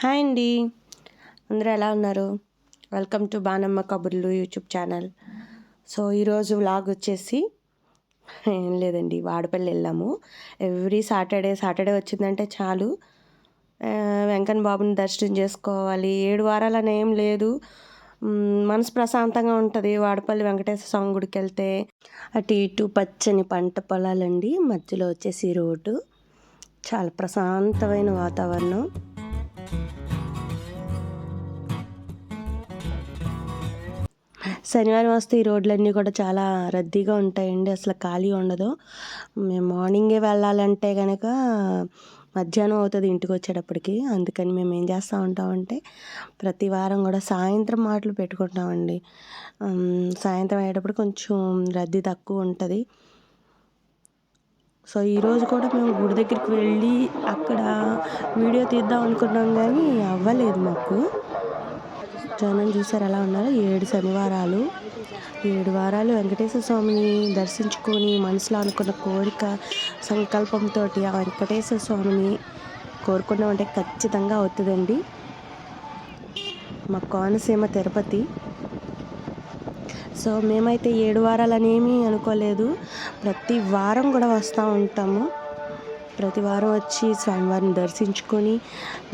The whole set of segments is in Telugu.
హాయ్ అండి. అందరూ ఎలా ఉన్నారు? Welcome to Banamma Kaburlu YouTube channel. So ఈరోజు వ్లాగ్ వచ్చేసి ఏం లేదండి వాడపల్లి వెళ్ళాము. ఎవ్రీ సాటర్డే సాటర్డే వచ్చిందంటే చాలు. వెంకన్న బాబుని దర్శనం చేసుకోవాలి. ఏడు వారాలని ఏం లేదు. మనసు ప్రశాంతంగా ఉంటుంది. వాడపల్లి వెంకటేశ్వర స్వామి గుడికి వెళ్తే అటు ఇటు పచ్చని పంట పొలాలండి. మధ్యలో వచ్చేసి రోడ్డు. చాలా ప్రశాంతమైన వాతావరణం. శనివారం వస్తే ఈ రోడ్లన్నీ కూడా చాలా రద్దీగా ఉంటాయండి. అసలు ఖాళీ ఉండదు. మేము మార్నింగే వెళ్ళాలంటే కనుక మధ్యాహ్నం అవుతుంది ఇంటికి వచ్చేటప్పటికి. అందుకని మేము ఏం చేస్తూ ఉంటామంటే ప్రతి వారం కూడా సాయంత్రం మాటలు పెట్టుకుంటామండి. సాయంత్రం అయ్యేటప్పుడు కొంచెం రద్దీ తక్కువ ఉంటుంది. సో ఈరోజు కూడా మేము గుడి దగ్గరికి వెళ్ళి అక్కడ వీడియో తీద్దాం అనుకున్నాం కానీ అవ్వలేదు మాకు. జనం చూసారు ఎలా ఉన్నారో? ఏడు శనివారాలు. ఏడు వారాలు వెంకటేశ్వర స్వామిని దర్శించుకొని మనసులో అనుకున్న కోరిక సంకల్పంతో ఆ వెంకటేశ్వర స్వామిని కోరుకున్నామంటే ఖచ్చితంగా అవుతుందండి. మా కోనసీమ తిరుపతి. సో మేమైతే ఏడు వారాలని అనుకోలేదు. ప్రతి వారం కూడా వస్తూ ఉంటాము. ప్రతి వారం వచ్చి స్వామివారిని దర్శించుకొని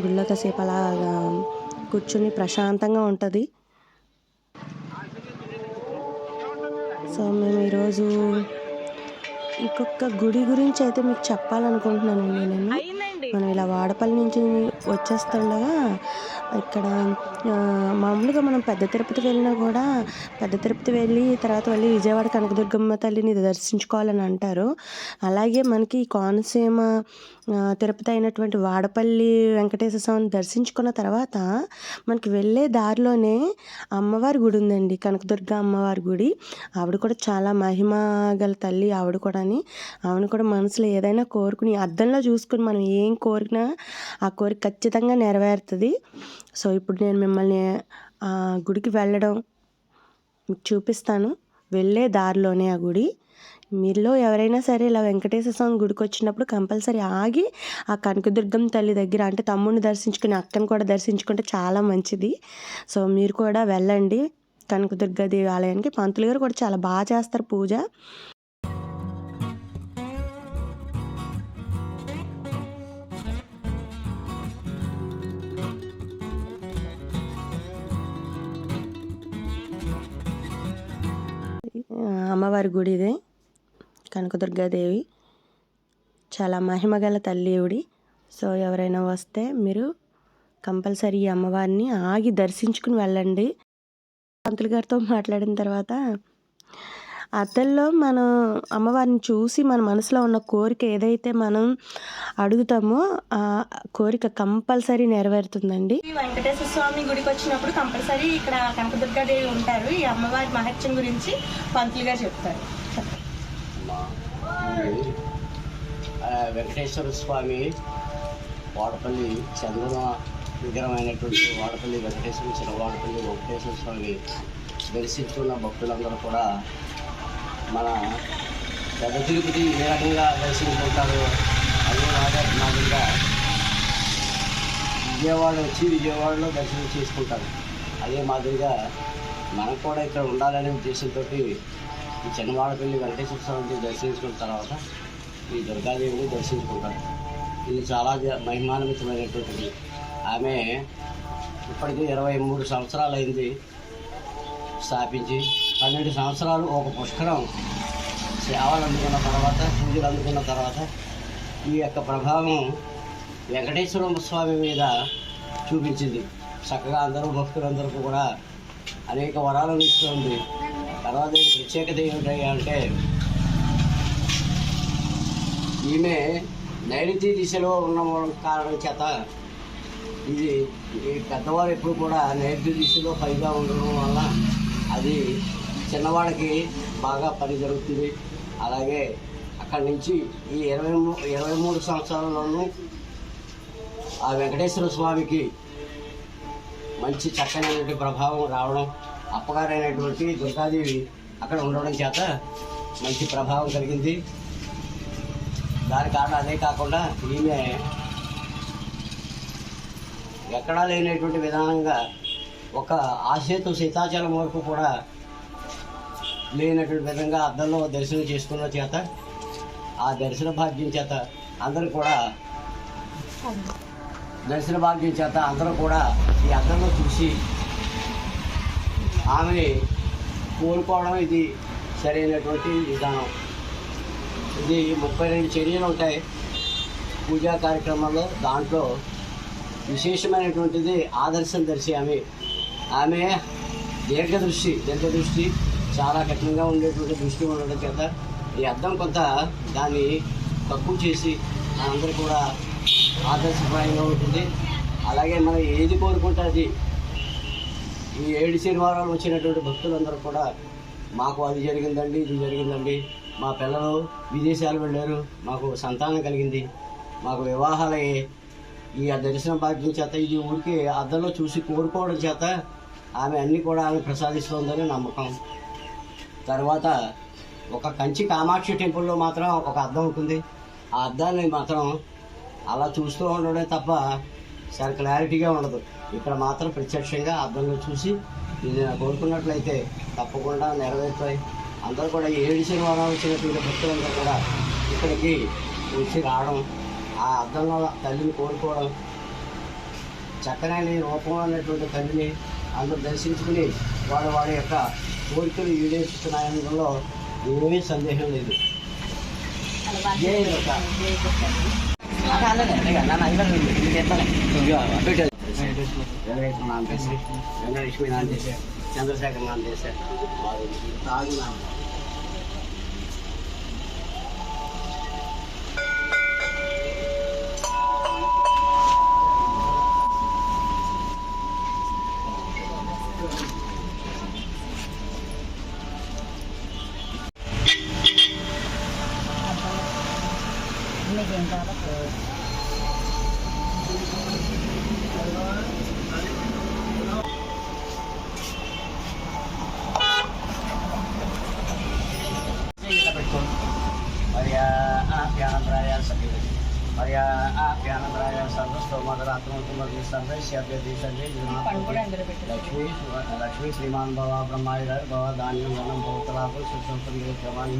గుళ్ళో కాసేపు అలాగా కూర్చుని ప్రశాంతంగా ఉంటుంది. సో మేము ఈరోజు ఇంకొక గుడి గురించి అయితే మీకు చెప్పాలనుకుంటున్నానండి నేను. మనం ఇలా వాడపల్లి నుంచి వచ్చేస్తుండగా ఇక్కడ మామూలుగా మనం పెద్ద తిరుపతి వెళ్ళినా కూడా పెద్ద తిరుపతి వెళ్ళి తర్వాత వెళ్ళి విజయవాడ కనకదుర్గమ్మ తల్లిని దర్శించుకోవాలని అంటారు. అలాగే మనకి కోనసీమ తిరుపతి అయినటువంటి వాడపల్లి వెంకటేశ్వర స్వామిని దర్శించుకున్న తర్వాత మనకి వెళ్ళే దారిలోనే అమ్మవారి గుడి ఉందండి. కనకదుర్గ అమ్మవారి గుడి. ఆవిడ కూడా చాలా మహిమ గల తల్లి ఆవిడ కూడాని ఆవిడ కూడా మనసులో ఏదైనా కోరుకుని అద్దంలో చూసుకుని మనం ఏం కోరికినా ఆ కోరిక ఖచ్చితంగా నెరవేరుతుంది. సో ఇప్పుడు నేను మిమ్మల్ని ఆ గుడికి వెళ్ళడం మీకు చూపిస్తాను. వెళ్ళే దారిలోనే ఆ గుడి. మీలో ఎవరైనా సరే ఇలా వెంకటేశ్వర స్వామి గుడికి వచ్చినప్పుడు కంపల్సరీ ఆగి ఆ కనకదుర్గం తల్లి దగ్గర అంటే తమ్ముడిని దర్శించుకుని అక్కని కూడా దర్శించుకుంటే చాలా మంచిది. సో మీరు కూడా వెళ్ళండి. కనకదుర్గాదేవి ఆలయానికి పంతులు గారు కూడా చాలా బాగా చేస్తారు పూజ. అమ్మవారి గుడి ఇది. కనకదుర్గాదేవి చాలా మహిమగల తల్లి ఈవిడి. సో ఎవరైనా వస్తే మీరు కంపల్సరీ ఈ అమ్మవారిని ఆగి దర్శించుకుని వెళ్ళండి. పంతులు గారితో మాట్లాడిన తర్వాత అతల్లో మనం అమ్మవారిని చూసి మన మనసులో ఉన్న కోరిక ఏదైతే మనం అడుగుతామో ఆ కోరిక కంపల్సరీ నెరవేరుతుందండి. వెంకటేశ్వర స్వామి గుడికి వచ్చినప్పుడు కంపల్సరీ ఇక్కడ కనకదుర్గాదేవి ఉంటారు. ఈ అమ్మవారి మహత్యం గురించి పంతులుగా చెప్తారు. వెంకటేశ్వర స్వామి వాడపల్లి చందన విగ్రహమైనటువంటి వాడపల్లి వెంకటేశ్వర చిన్న వాడపల్లి వెంకటేశ్వర స్వామి దర్శించుకున్న భక్తులందరూ కూడా మన పెద్ద తిరుపతి ఏ రకంగా దర్శించుకుంటారు అదే మాదిరి మాదిరిగా విజయవాడ వచ్చి విజయవాడలో దర్శనం చేసుకుంటారు. అదే మాదిరిగా మనం కూడా ఇక్కడ ఉండాలనే ఉద్దేశంతో ఈ చిన్నవాడపల్లి వెంకటేశ్వర స్వామిని దర్శించుకున్న తర్వాత ఈ దుర్గాదేవిని దర్శించుకుంటారు. ఇది చాలా మహిమాన్వితమైనటువంటిది. ఆమె ఇప్పటికీ ఇరవై మూడు సంవత్సరాలు అయింది స్థాపించి పన్నెండు సంవత్సరాలు ఒక పుష్కరం సేవలు అందుకున్న తర్వాత పూజలు అందుకున్న తర్వాత ఈ యొక్క ప్రభావం వెంకటేశ్వర స్వామి మీద చూపించింది. చక్కగా అందరూ భక్తులందరికీ కూడా అనేక వరాలను ఇస్తుంది తర్వాత ప్రత్యేకత ఏమిటంటే అంటే ఈమె నైరుతి దిశలో ఉన్న కారణం చేత ఇది ఈ పెద్దవారు ఎప్పుడు కూడా నైరుతి దిశలో పైగా ఉండడం వల్ల అది చిన్నవాడికి బాగా పని జరుగుతుంది. అలాగే అక్కడి నుంచి ఈ ఇరవై ఇరవై మూడు సంవత్సరాల్లోనూ ఆ వెంకటేశ్వర స్వామికి మంచి చక్కనైనటువంటి ప్రభావం రావడం అప్పగారైనటువంటి దుర్గాదేవి అక్కడ ఉండడం చేత మంచి ప్రభావం కలిగింది. దాని కారణం అదే కాకుండా ఈమె ఎక్కడా లేనటువంటి విధానంగా ఒక ఆసేతు సీతాచలం వరకు కూడా లేనటువంటి విధంగా అద్దంలో దర్శనం చేసుకున్న చేత ఆ దర్శన భాగ్యం చేత అందరూ కూడా దర్శన భాగ్యం చేత అందరూ కూడా ఈ అద్దంలో చూసి ఆమెని కోరుకోవడం ఇది సరైనటువంటి విధానం. ఇది ముప్పై రెండు చర్యలు ఉంటాయి. పూజా కార్యక్రమంలో దాంట్లో విశేషమైనటువంటిది ఆదర్శం దర్శి ఆమె. ఆమె దీర్ఘదృష్టి దీర్ఘదృష్టి చాలా కఠినంగా ఉండేటువంటి దృష్టి ఉండడం చేత ఈ అర్థం కొంత దాన్ని తక్కువ చేసి మనందరూ కూడా ఆదర్శప్రాయంగా ఉంటుంది. అలాగే మనం ఏది కోరుకుంటే అది ఈ ఏడు శనివారాలు వచ్చినటువంటి భక్తులందరూ కూడా మాకు అది జరిగిందండి ఇది జరిగిందండి. మా పిల్లలు విదేశాలు వెళ్ళారు మాకు సంతానం కలిగింది. మాకు వివాహాలయ్యాయి ఈ దర్శనం భాగ్యం చేత ఇది ఊరికి అద్దంలో చూసి కోరుకోవడం చేత ఆమె అన్నీ కూడా ఆమె ప్రసాదిస్తుందని నమ్మకం. తర్వాత ఒక కంచి కామాక్షి టెంపుల్లో మాత్రం ఒక అద్దం ఉంటుంది. ఆ అద్దాన్ని మాత్రం అలా చూస్తూ ఉండడమే తప్ప చాలా క్లారిటీగా ఉండదు. ఇక్కడ మాత్రం ప్రత్యక్షంగా అద్దంలో చూసి కోరుకున్నట్లయితే తప్పకుండా నెరవేరుతాయి. అందరూ కూడా ఏడు శనివారం వచ్చినటువంటి భక్తులందరూ కూడా ఇక్కడికి వచ్చి రావడం ఆ అద్దంలో తల్లిని కోరుకోవడం చక్కనైన రూపంలో ఉన్నటువంటి తల్లిని అందరూ దర్శించుకుని వాళ్ళ వాడి యొక్క కోరికలు ఈడేస్తున్నాయనడంలో ఏమీ సందేహం లేదు. జై. వెంకటేశ్వర నాన్న చేసి చంద్రశేఖర్ తాగు నాన్న లక్ష్మీ లక్ష్మీ శ్రీమాన్ భవ బ్రహ్మాయుడ భవ ధాన్యం ధనం భవతలాభ సుసంతం క్రమాన్ని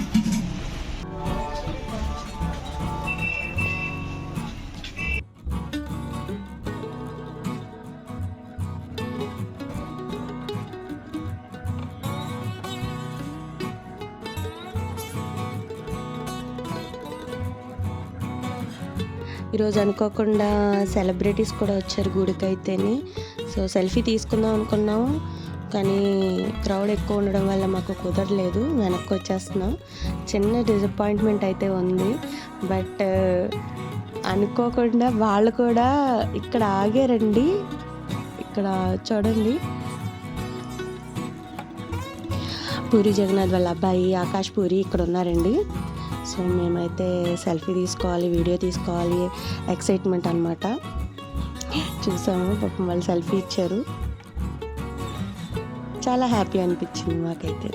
ఈరోజు అనుకోకుండా సెలబ్రిటీస్ కూడా వచ్చారు గుడికి అయితేని సో సెల్ఫీ తీసుకుందాం అనుకున్నాము. కానీ క్రౌడ్ ఎక్కువ ఉండడం వల్ల మాకు కుదరలేదు. వెనక్కి వచ్చేస్తున్నాం చిన్న డిసప్పాయింట్మెంట్ అయితే ఉంది. బట్ అనుకోకుండా వాళ్ళు కూడా ఇక్కడ ఆగారండి. ఇక్కడ చూడండి. పూరి జగన్నాథ్ వాళ్ళ అబ్బాయి ఆకాష్ పూరి ఇక్కడ ఉన్నారండి. సో మేమైతే సెల్ఫీ తీసుకోవాలి వీడియో తీసుకోవాలి ఎక్సైట్మెంట్ అనమాట చూసాము పాపం వాళ్ళు సెల్ఫీ ఇచ్చారు. చాలా హ్యాపీ అనిపించింది మాకైతే.